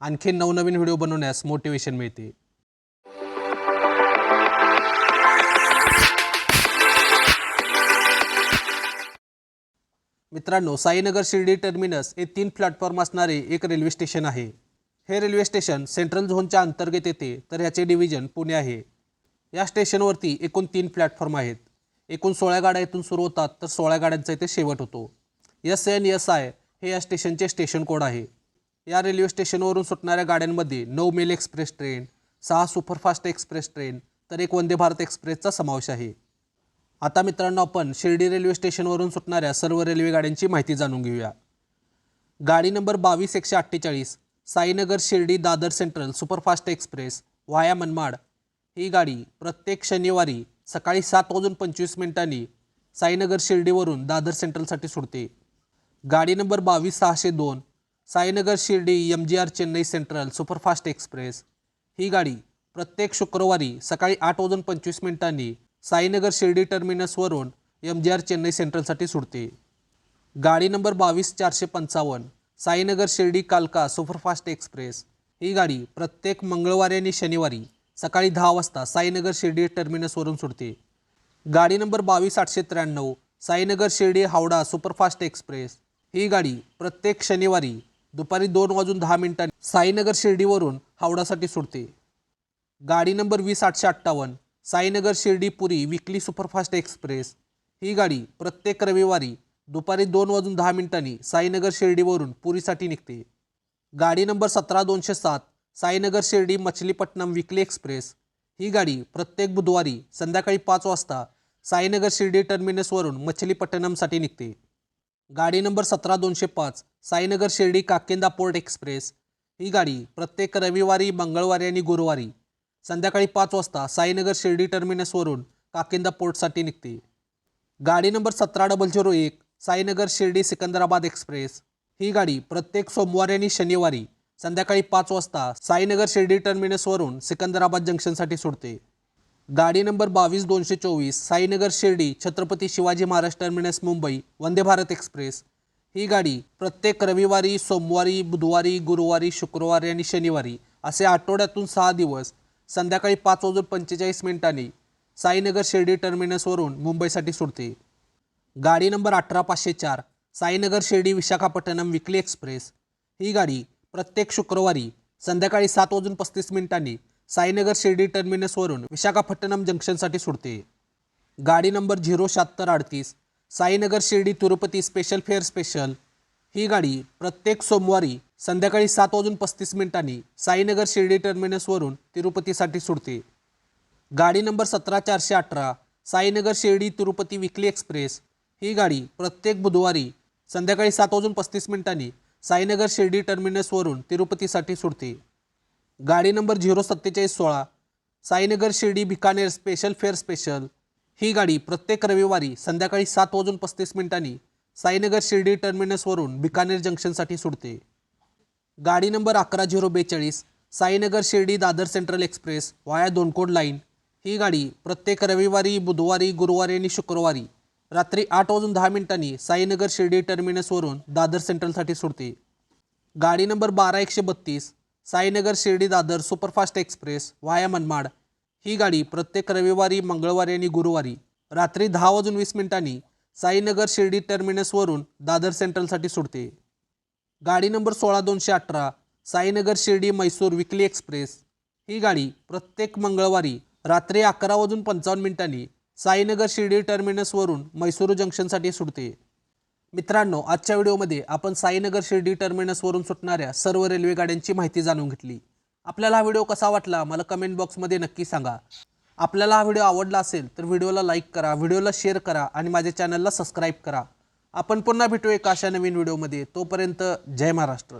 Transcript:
आणखी नवनवीन व्हिडिओ बनवण्यास मोटिवेशन मिळते. मित्रांनो साईनगर शिर्डी टर्मिनस हे तीन प्लॅटफॉर्म असणारे एक रेल्वे स्टेशन आहे. हे रेल्वे स्टेशन सेंट्रल झोनच्या अंतर्गत येते तर याचे डिव्हिजन पुणे आहे. या स्टेशनवरती एकूण तीन प्लॅटफॉर्म आहेत. एकूण सोळा गाड्या इथून सुरू होतात तर सोळा गाड्यांचा इथे शेवट होतो. एस एन एस आय हे या स्टेशनचे स्टेशन कोड आहे. या रेल्वे स्टेशनवरून सुटणाऱ्या गाड्यांमध्ये नऊ मेल एक्सप्रेस ट्रेन सहा सुपरफास्ट एक्सप्रेस ट्रेन तर एक वंदे भारत एक्सप्रेसचा समावेश आहे. आता मित्रांनो आपण शिर्डी रेल्वे स्टेशनवरून सुटणाऱ्या सर्व रेल्वे गाड्यांची माहिती जाणून घेऊया. गाडी नंबर बावीस एकशे अठ्ठेचाळीस Sainagar Shirdi Dadar central superfast express via Manmad ही गाडी प्रत्येक शनिवारी सकाळी सात वाजून पंचवीस मिनिटांनी साईनगर शिर्डीवरून दादर सेंट्रलसाठी सुटते. गाडी नंबर बावीस सहाशे दोन Sainagar Shirdi M G R Chennai central superfast express. ही गाडी प्रत्येक शुक्रवारी सकाळी आठ वाजून पंचवीस मिनिटांनी साईनगर शिर्डी टर्मिनसवरून एम जी आर चेन्नई सेंट्रलसाठी सुटते. गाडी नंबर बावीस चारशे पंचावन्न साईनगर शिर्डी कालका सुपरफास्ट एक्सप्रेस. ही गाडी प्रत्येक मंगळवारी आणि शनिवारी सकाळी दहा वाजता साईनगर शिर्डी टर्मिनसवरून सुटते. गाडी नंबर बावीस आठशे त्र्याण्णव साईनगर शिर्डी हावडा सुपरफास्ट एक्सप्रेस. ही गाडी प्रत्येक शनिवारी दुपारी दोन वाजून दहा मिनिटांनी साईनगर शिर्डीवरून हावडासाठी सुटते. गाडी नंबर वीस आठशे अठ्ठावन्न Sainagar Shirdi Puri weekly superfast express. ही गाडी प्रत्येक रविवारी दुपारी दोन वाजून दहा मिनिटांनी साईनगर शिर्डीवरून पुरीसाठी निघते. गाडी नंबर सतरा दोनशे सात साईनगर शिर्डी मछलीपट्टणम विकली एक्सप्रेस. ही गाडी प्रत्येक बुधवारी संध्याकाळी पाच वाजता साईनगर शिर्डी टर्मिनसवरून मछलीपट्टणमसाठी निघते. गाडी नंबर सतरा दोनशे पाच साईनगर शिर्डी काकेंदा पोर्ट एक्सप्रेस. ही गाडी प्रत्येक रविवारी मंगळवारी आणि गुरुवारी संध्याकाळी पाच वाजता साईनगर शिर्डी टर्मिनसवरून काकेंदा पोर्टसाठी निघते. गाडी नंबर सतरा डबल झिरो एक साईनगर शिर्डी सिकंदराबाद एक्सप्रेस. ही गाडी प्रत्येक सोमवारी आणि शनिवारी संध्याकाळी पाच वाजता साईनगर शिर्डी टर्मिनसवरून सिकंदराबाद जंक्शनसाठी सुटते गाडी नंबर बावीस दोनशे चोवीस साईनगर शिर्डी छत्रपती शिवाजी महाराज टर्मिनस मुंबई वंदे भारत एक्सप्रेस. ही गाडी प्रत्येक रविवारी सोमवारी बुधवारी गुरुवारी शुक्रवारी आणि शनिवारी असे आठवड्यातून सहा दिवस संध्याकाळी पाच वाजून पंचेचाळीस मिनिटांनी साईनगर शिर्डी टर्मिनसवरून मुंबईसाठी सुटते. गाडी नंबर अठरा पाचशे चार साईनगर शिर्डी विशाखापट्टणम विकली एक्सप्रेस. ही गाडी प्रत्येक शुक्रवारी संध्याकाळी सात वाजून पस्तीस मिनिटांनी साईनगर शिर्डी टर्मिनसवरून विशाखापट्टणम जंक्शनसाठी सुटते. गाडी नंबर झिरो शहात्तर अडतीस Sainagar Shirdi Tirupati special fare special. ही गाडी प्रत्येक सोमवारी संध्याकाळी सात वाजून पस्तीस मिनिटांनी साईनगर शिर्डी टर्मिनसवरून तिरुपतीसाठी सुटते. गाडी नंबर सतरा चारशे अठरा साईनगर शिर्डी तिरुपती विकली एक्सप्रेस. ही गाडी प्रत्येक बुधवारी संध्याकाळी सात वाजून पस्तीस मिनिटांनी साईनगर शिर्डी टर्मिनसवरून तिरुपतीसाठी सुटते. गाडी नंबर झिरो सत्तेचाळीस सोळा Sainagar Shirdi Bikaner special fare special ही गाडी प्रत्येक रविवारी संध्याकाळी सात वाजून पस्तीस मिनिटांनी साईनगर शिर्डी टर्मिनसवरून बिकानेर जंक्शनसाठी सुटते. गाडी नंबर अकरा झिरो बेचाळीस Sainagar Shirdi Dadar central express via दोनकोड line. ही गाडी प्रत्येक रविवारी बुधवारी गुरुवारी आणि शुक्रवारी रात्री आठ वाजून दहा मिनिटांनी साईनगर शिर्डी टर्मिनसवरून दादर सेंट्रलसाठी सुटते. गाडी नंबर बारा एकशे बत्तीस Sainagar Shirdi Dadar superfast express via Manmad. ही गाडी प्रत्येक रविवारी मंगळवारी आणि गुरुवारी रात्री दहा वाजून वीस मिनिटांनी साईनगर शिर्डी टर्मिनसवरून दादर सेंट्रलसाठी सुटते. गाडी नंबर सोळा दोनशे अठरा साईनगर शिर्डी मैसूर विकली एक्सप्रेस. ही गाडी प्रत्येक मंगळवारी रात्री अकरा वाजून पंचावन्न मिनिटांनी साईनगर शिर्डी टर्मिनसवरून मैसूर जंक्शनसाठी सुटते. मित्रांनो आजच्या व्हिडिओमध्ये आपण साईनगर शिर्डी टर्मिनसवरून सुटणाऱ्या सर्व रेल्वे गाड्यांची माहिती जाणून घेतली. आपल्याला हा व्हिडिओ कसा वाटला मला कमेंट बॉक्समध्ये नक्की सांगा. आपल्याला हा व्हिडिओ आवडला असेल तर व्हिडिओला लाईक करा व्हिडिओला शेअर करा आणि माझ्या चॅनलला सबस्क्राईब करा. आपण पुन्हा भेटू एका अशा नवीन व्हिडिओमध्ये. तोपर्यंत जय महाराष्ट्र.